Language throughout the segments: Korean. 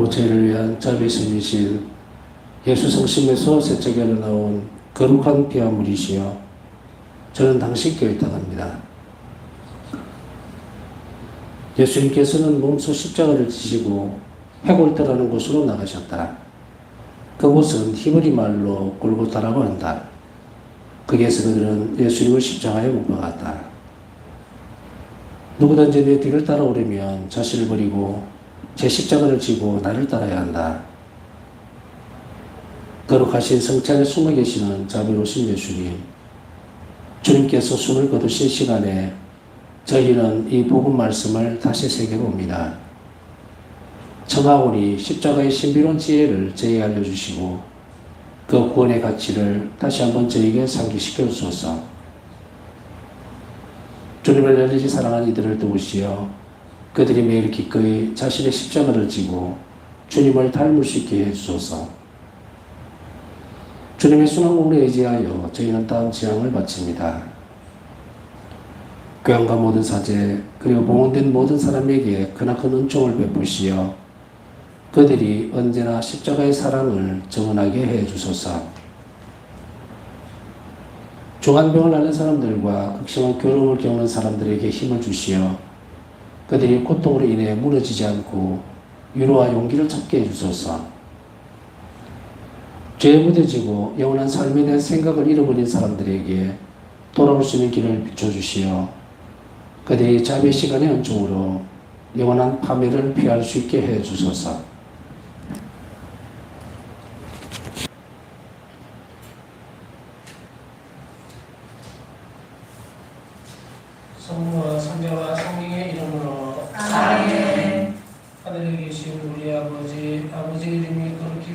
그 죄를 위한 자비스이신 예수 성심에서 세척에 나온 거룩한 피화물이시여 저는 당신께 의탁합니다. 예수님께서는 몸소 십자가를 지시고 해골터라는 곳으로 나가셨다. 그곳은 히브리 말로 골고타라고 한다. 거기에서 그들은 예수님을 십자가에 못 박았다. 누구든지 내 뒤를 따라오려면 자신을 버리고 제 십자가를 지고 나를 따라야 한다. 거룩하신 성찬에 숨어 계시는 자비로우신 예수님. 주님께서 숨을 거두신 시간에 저희는 이 복음 말씀을 다시 새겨봅니다. 청하오니 십자가의 신비로운 지혜를 저희에게 알려주시고 그 구원의 가치를 다시 한번 저에게 상기시켜 주소서. 주님을 열리지 사랑한 이들을 도우시어 그들이 매일 기꺼이 자신의 십자가를 지고 주님을 닮을 수 있게 해주소서. 주님의 순한 공에 의지하여 저희는 다음 지향을 바칩니다. 교양과 모든 사제 그리고 봉헌된 모든 사람에게 크나큰 은총을 베푸시어 그들이 언제나 십자가의 사랑을 정언하게 해 주소서. 중한병을 앓는 사람들과 극심한 괴로움을 겪는 사람들에게 힘을 주시어 그들이 고통으로 인해 무너지지 않고 위로와 용기를 찾게 해 주소서. 죄에 무뎌지고 영원한 삶에 대한 생각을 잃어버린 사람들에게 돌아올 수 있는 길을 비춰주시어 그들이 자비 시간의 은총으로 영원한 파멸을 피할 수 있게 해 주소서. 성부와 성자와 성령의 이름으로 아멘. 하늘에 계신 우리 아버지 아버지 이름이 거룩히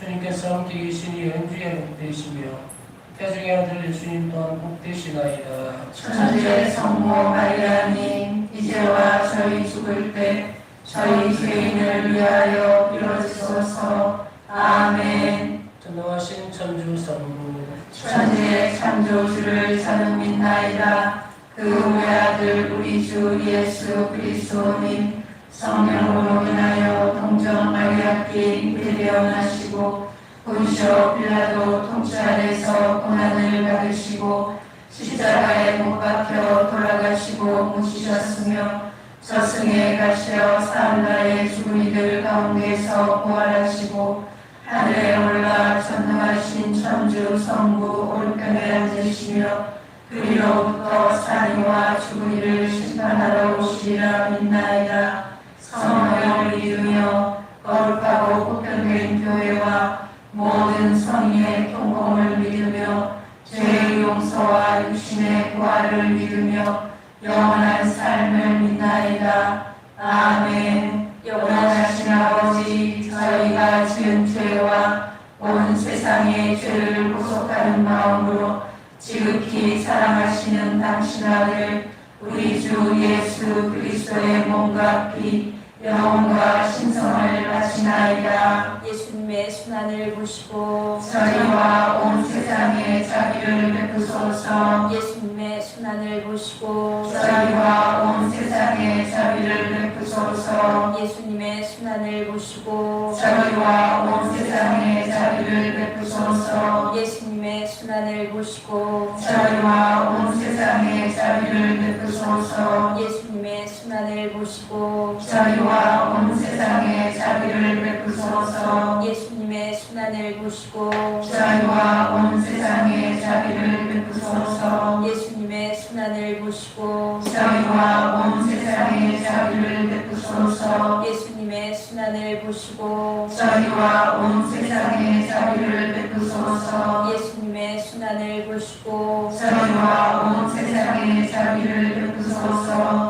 주님께서 함께 계시니 연주에 복되시며 태중의 아들 예수님 또한 복되시나이다. 천주의 성모 마리아님 이제와 저희 죽을 때 저희 죄인을 위하여 빌어주소서. 아멘. 전능하신 천주 성부 천지의 창조주를 저는 믿나이다. 그 외아들 우리 주 예수 그리스도님 성령으로 인하여 동정 마리아께 임태되어나시고 본시오 빌라도 통치 아래서 고난을 받으시고 십자가에 못 박혀 돌아가시고 묻히셨으며 저승에 가시어 사흘날의 죽은 이들 가운데서 부활하시고 하늘에 올라 전능하신 천주 성부 오른편에 앉으시며 그리로부터 산이와 죽은 이를 심판하러 오시리라 믿나이다 믿으며 거룩하고 보편된 교회와 모든 성인의 통공을 믿으며 죄의 용서와 육신의 부활을 믿으며 영원한 삶을 믿나이다. 아멘. 영원하신 아버지 저희가 지은 죄와 온 세상의 죄를 구속하는 마음으로 지극히 사랑하시는 당신 아들 우리 주 예수 그리스도의 몸과 피 영혼과 신성을 바치나이다. 예수님의 순환을 보시고 저희와 온 세상에 자비를 베푸소서. 예수님의 순환을 보시고 저희와 온 세상에 자비를 베푸소서. 예수님의 순환을 보시고 저희와 온 세상에 자비를 베푸소서. 예수님의 순환을 보시고 저희와 온 세상에 자비를 베푸소서. 예수 순환을 보시고 저희와 온 세상에 자비를 베푸소서. 예수님의 순환을 보시고 저희와 온 세상에 자비를 베푸소서. 예수님의 순환을 보시고 저희와 온 세상에 자비를 베푸소서. 예수님의 순환을 보시고 저희와 온 세상에 자비를 베푸소서. 예수님의 순환을 보시고 저희와 온 세상에 자비를 베푸소서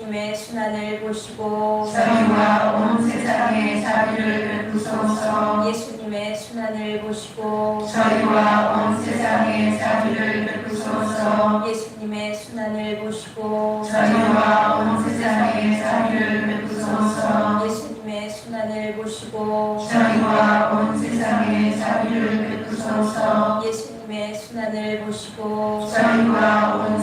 의 순환을 보시고 저희와 온 세상의 자비를 베푸소서 예수님의 순환을 보시고 저희와 온 세상의 자비를 베푸소서 예수님의 순환을 보시고 저희와 온 세상의 자비를 베푸소서 예수님의 순환을 보시고 저희와 온 세상의 자비를 베푸소서 예수님의 순환을 보시고 저희와 온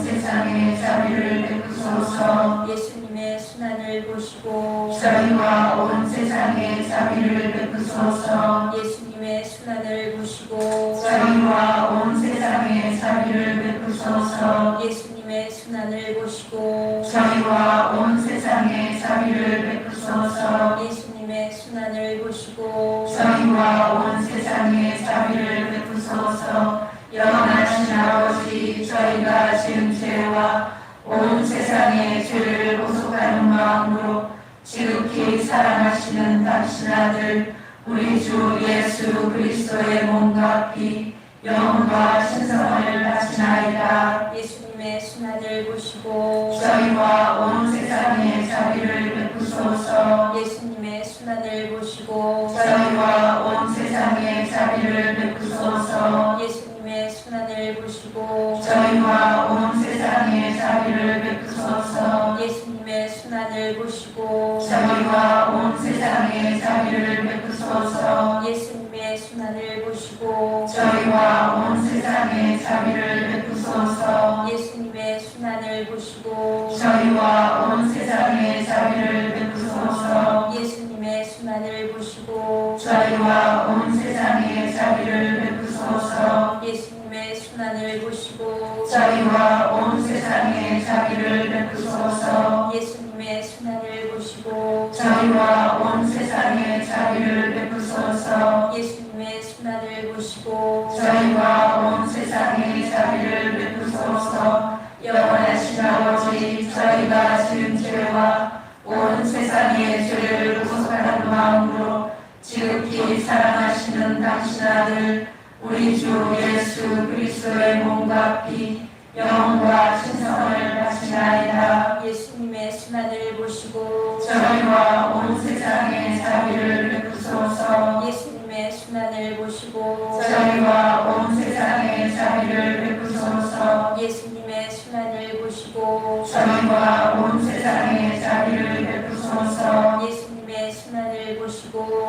저희와 온 세상의 자비를 베푸소서. 예수님의 순환을 보시고 저희와 온 세상의 자비를 베푸소서. 예수님의 순환을 보시고 저희와 온 세상의 자비를 베푸소서. 예수님의 순환을 보시고 저희와 온 세상의 자비를 베푸소서. 영원하신 아버지 저희가 지은 죄와 온 세상의 죄를 보속하는 마음으로 지극히 사랑하시는 당신 아들 우리 주 예수 그리스도의 몸과 피 영혼과 신성을 바치나이다. 예수님의 순환을 보시고 저희와 온 세상의 자비를 베푸소서. 예수님 보시고 저희와 온 세상의 자비를 베푸소서. 예수님의 순환을 보시고 저희와 온 세상의 자비를 베푸소서. 예수님의 순환을 보시고 저희와 온 세상의 자비를 베푸소서. 예수님의 순환을 보시고 저희와 온 세상의 자비를 베푸소서. 영원하신 아버지 저희가 지은 죄와 온 세상의 죄를 구속하는 마음으로 지극히 사랑하시는 당신 아들 우리 주 예수 그리스도의 몸과 피 영혼과 신성을 바치나이다. 예수님의 순환을 보시고 저희와 온 세상의 자비를 베푸소서. 예수님의 순환을 보시고 저희와 온 세상의 자비를 베푸소서. 예수님의 순환을 보시고 저희와 온 세상의 자비를 베푸소서 예수님의 순환을 보시고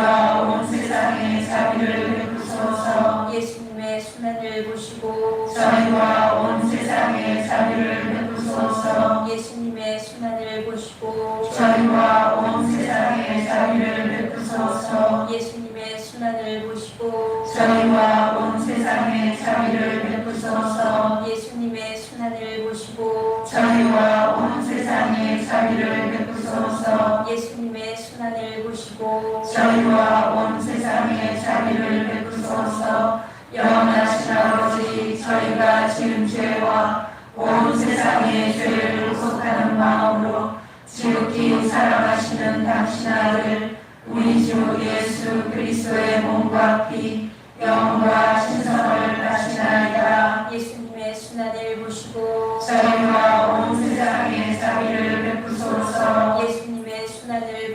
저희와 온 세상의 자비를 베푸소서. 영원하신 아버지 저희가 지은 죄와 온 세상의 죄를 구속하는 마음으로 지극히 사랑하시는 당신 아들 우리 주 예수 그리스도의 몸과 피 영과 신성을 바치나이다. 예수님의 순환을 보시고 저희와 온 세상의 자비를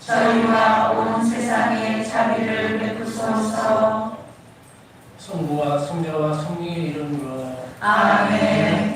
저희와 온 세상에 자비를 베푸소서. 성부와 성자와 성령의 이름으로. 아멘